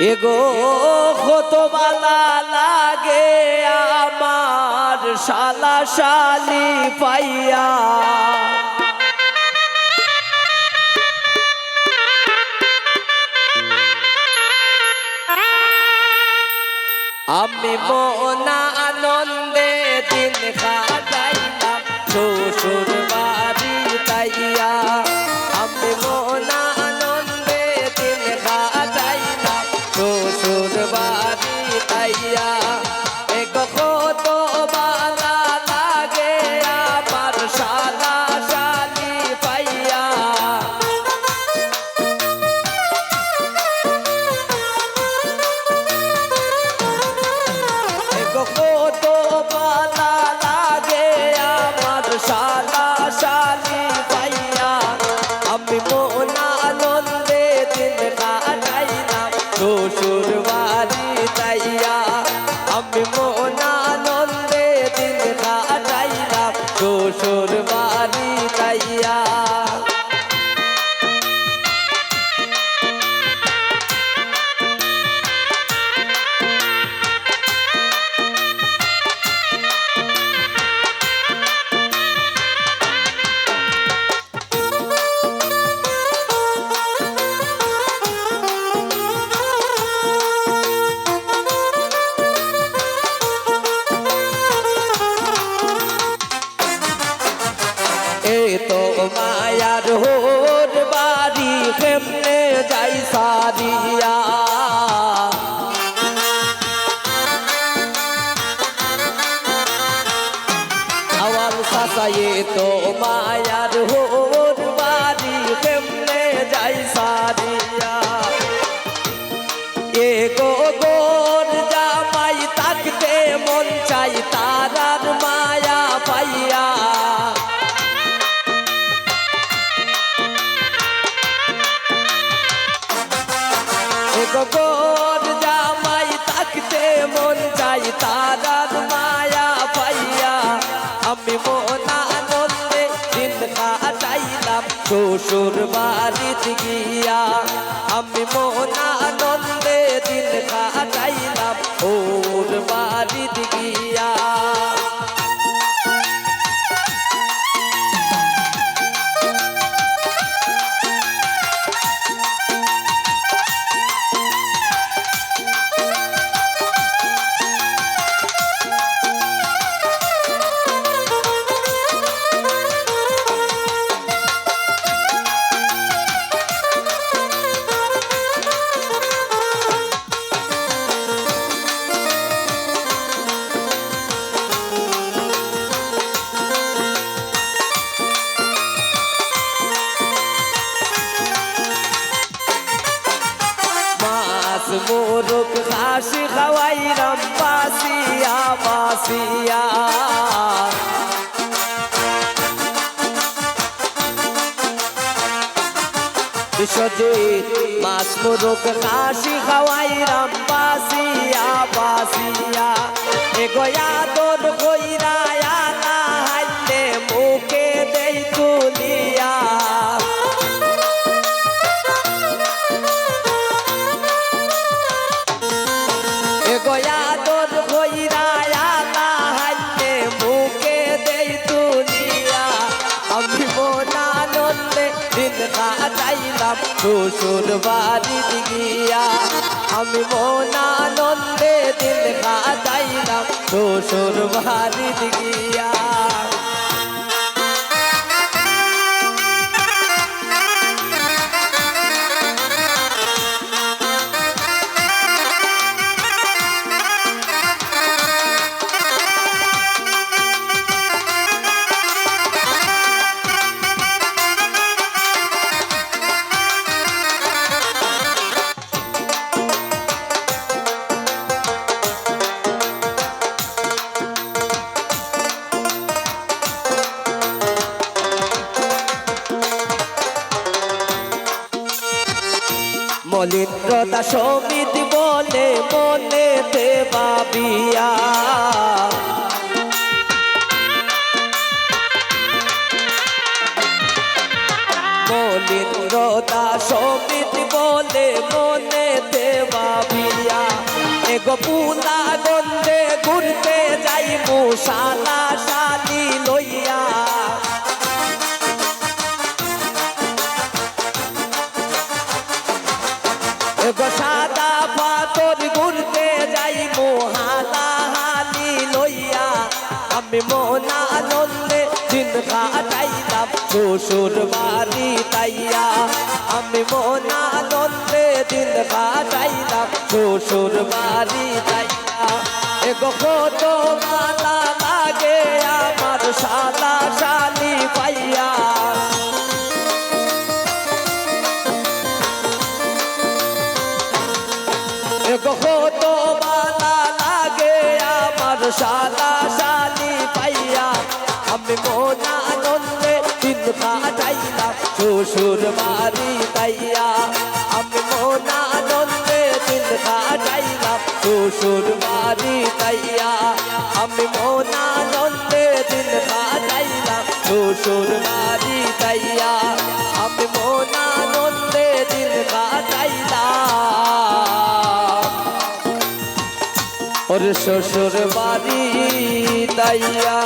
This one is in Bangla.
এগো কত বালা লাগে আমার শালা শালি পাইয়া। আমি মনা আনন্দে দিন কাটাইলাম শ্বশুর বাড়ি এই তো মায়ার হোর বাড়ি, কেমনে যাই সারিয়া? আওয়াল সাসায়ে তো মায়ার হোর বাড়ি, কেমনে যাই সারিয়া? এ গো গোর জামাই তাকতে মন চাই, তারার মায়া গোর জামাই তাকতে মন চাই, তারার মায়া পাইয়া। আমি মনা আনন্দে দিন কাটাইলাম, শ্বশুর বাড়িতে গিয়া। আমি মনা আনন্দে দিন কাটাইলাম, ওর বাড়িতে গিয়া। মোরক ঘাসি খাওয়াই রাম বাসিয়া বাসিয়া বিশ্বজিৎ মাছ মোরক ঘাসি খাওয়াই রাম বাসিয়া বাসিয়া এগোয়া তোর কইরা কাটাইলাম শ্বশুর বাড়ি গিয়া। আমি মনা নন্দে দিন কাটাইলাম শ্বশুর বাড়ি গিয়া। মলিন্দ্রতা সমিতি বলে মনেতে ভাবিয়া। মলিন্দ্রতা সমিতি বলে মনেতে ভাবিয়া। এগো পুলা গন্ধে ঘুরতে যাই মশালা শালি এগো সাদা পাথর ঘুরতে যাই মোহালা হালি লইয়া। আমি মোনা আনন্দে দিন কাটাইলাম, শ্বশুর বাড়ি তাইয়া। আমি মোনা আনন্দে দিন কাটাইলাম, শ্বশুর বাড়ি তাইয়া। এগো কত মালা লাগে আমার সাদা আমার সাদা শালি পাইয়া আমি মনা আনন্দে দিন কাটাইলাম, শ্বশুর বাড়ি তাইয়া আমি মনা আনন্দে দিন কাটাইলাম, শ্বশুর বাড়ি তাইয়া আমি মনা আনন্দে দিন কাটাইলাম, শ্বশুর বাড়ি তাইয়া আমি মনা ওর শ্বশুর বাড়ি তাইয়া